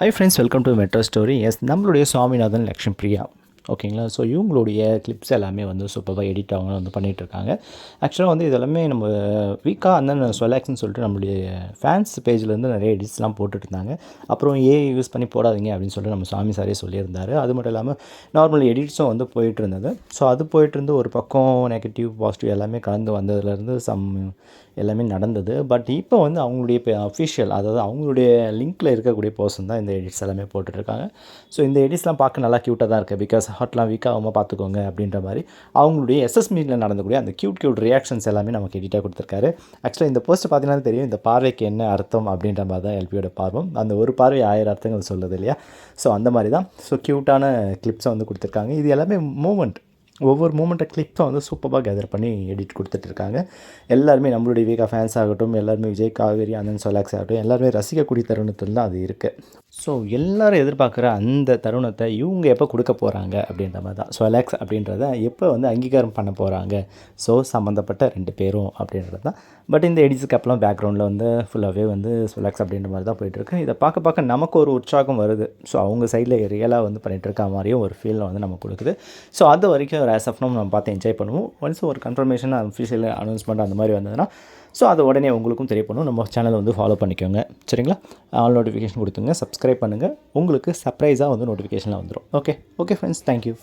Hi friends welcome to metro stories நம்மளுடைய சுவாமிநாதன் லக்ஷ்மி பிரியா. ஓகேங்களா? So இவங்களுடைய கிளிப்ஸ் எல்லாமே வந்து சூப்பராக எடிட் அவங்க வந்து பண்ணிகிட்டு இருக்காங்க ஆக்சுவலாக வந்து இதெல்லாமே நம்ம வீக்காக அந்த சொலாக்ஸ்னு சொல்லிட்டு நம்மளுடைய ஃபேன்ஸ் பேஜ்லேருந்து நிறைய எடிட்ஸ்லாம் போட்டுட்ருந்தாங்க. அப்புறம் ஏ யூஸ் பண்ணி போடாதீங்க அப்படின்னு சொல்லிட்டு நம்ம சாமி சாரே சொல்லியிருந்தாரு. அது மட்டும் இல்லாமல் நார்மல் எடிட்ஸும் வந்து போயிட்டு இருந்தது ஸோ அது போயிட்டு இருந்து ஒரு பக்கம் நெகட்டிவ் பாசிட்டிவ் எல்லாமே கலந்து வந்ததுலேருந்து சம் எல்லாமே நடந்தது. பட் இப்போ வந்து அவங்களுடைய அஃபிஷியல் அதாவது அவங்களுடைய லிங்க்கில் இருக்கக்கூடிய பர்சன் தான் இந்த எடிட்ஸ் எல்லாமே போட்டுட்ருக்காங்க. ஸோ இந்த எடிட்ஸ்லாம் பார்க்க நல்லா க்யூட்டாக தான் இருக்குது பிகாஸ் ஹார்ட்லாம் வீக்காகாமல் பார்த்துக்கோங்க அப்படின்ற மாதிரி அவங்களுடைய எஸ்எஸ் மீட்டில் நடந்தக்கூடிய அந்த க்யூட் க்யூட் ரியாக்ஷன்ஸ் எல்லாமே நமக்கு எடிட்டாக கொடுத்துருக்காரு. ஆக்சுவலாக இந்த போஸ்ட் பார்த்தீங்கன்னா தெரியும் இந்த பார்வைக்கு என்ன அர்த்தம் அப்படின்ற மாதிரி தான் எல்பியோட பார்வம். அந்த ஒரு பார்வை ஆயிரம் அர்த்தங்கள் சொல்லுது இல்லையா? ஸோ அந்த மாதிரி தான். ஸோ க்யூட்டான கிளிப்ஸை வந்து கொடுத்துருக்காங்க. இது எல்லாமே மூமெண்ட் ஒவ்வொரு மூமெண்ட்டை கிளிப்பை வந்து சூப்பராக கேதர் பண்ணி எடிட் கொடுத்துட்ருக்காங்க எல்லாருமே நம்மளுடைய வீகா ஃபேன்ஸ் ஆகட்டும் எல்லாருமே விஜய் காவேரி அனந்த் சொலாக்ஸ் ஆகட்டும் எல்லாருமே ரசிக்கக்கூடிய தருணத்தில் தான் அது இருக்குது ஸோ எல்லோரும் எதிர்பார்க்குற அந்த தருணத்தை இவங்க எப்போ கொடுக்க போகிறாங்க அப்படின்ற மாதிரி தான். சொலாக்ஸ் அப்படின்றத எப்போ வந்து அங்கீகாரம் பண்ண போகிறாங்க ஸோ சம்மந்தப்பட்ட ரெண்டு பேரும் அப்படின்றது தான். பட் இந்த எடிட்ஸுக்கு அப்புறம் பேக்ரவுண்டில் வந்து ஃபுல்லாகவே வந்து சொலாக்ஸ் அப்படின்ற மாதிரி தான் போயிட்டுருக்கு இதை பார்க்க பார்க்க நமக்கு ஒரு உற்சாகம் வருது. ஸோ அவங்க சைடில் ரியலாக வந்து பண்ணிகிட்டு இருக்க மாதிரியும் ஒரு ஃபீல் வந்து நமக்கு கொடுக்குது. ஸோ அது வரைக்கும் ஒரு ஆஸ் ஆஃப் நம்ம பார்த்து என்ஜாய் பண்ணுவோம். ஒன்ஸ் ஒரு கன்ஃபர்மேஷன் அஃபிஷியல் அனௌன்ஸ்மெண்ட் அந்த மாதிரி வந்ததுன்னா ஸோ அதை உடனே உங்களுக்கும் தெரியப்படும். நம்ம சேனலை வந்து ஃபாலோ பண்ணிக்கோங்க. சரிங்களா? ஆல் நோட்டிஃபிகேஷன் கொடுத்துங்க சப்ஸ்கிரைப் பண்ணுங்கள் உங்களுக்கு சர்ப்ரைஸாக வந்து நோட்டிஃபிகேஷனில் வந்துடும் ஓகே ஓகே ஃப்ரெண்ட்ஸ் தேங்க்யூ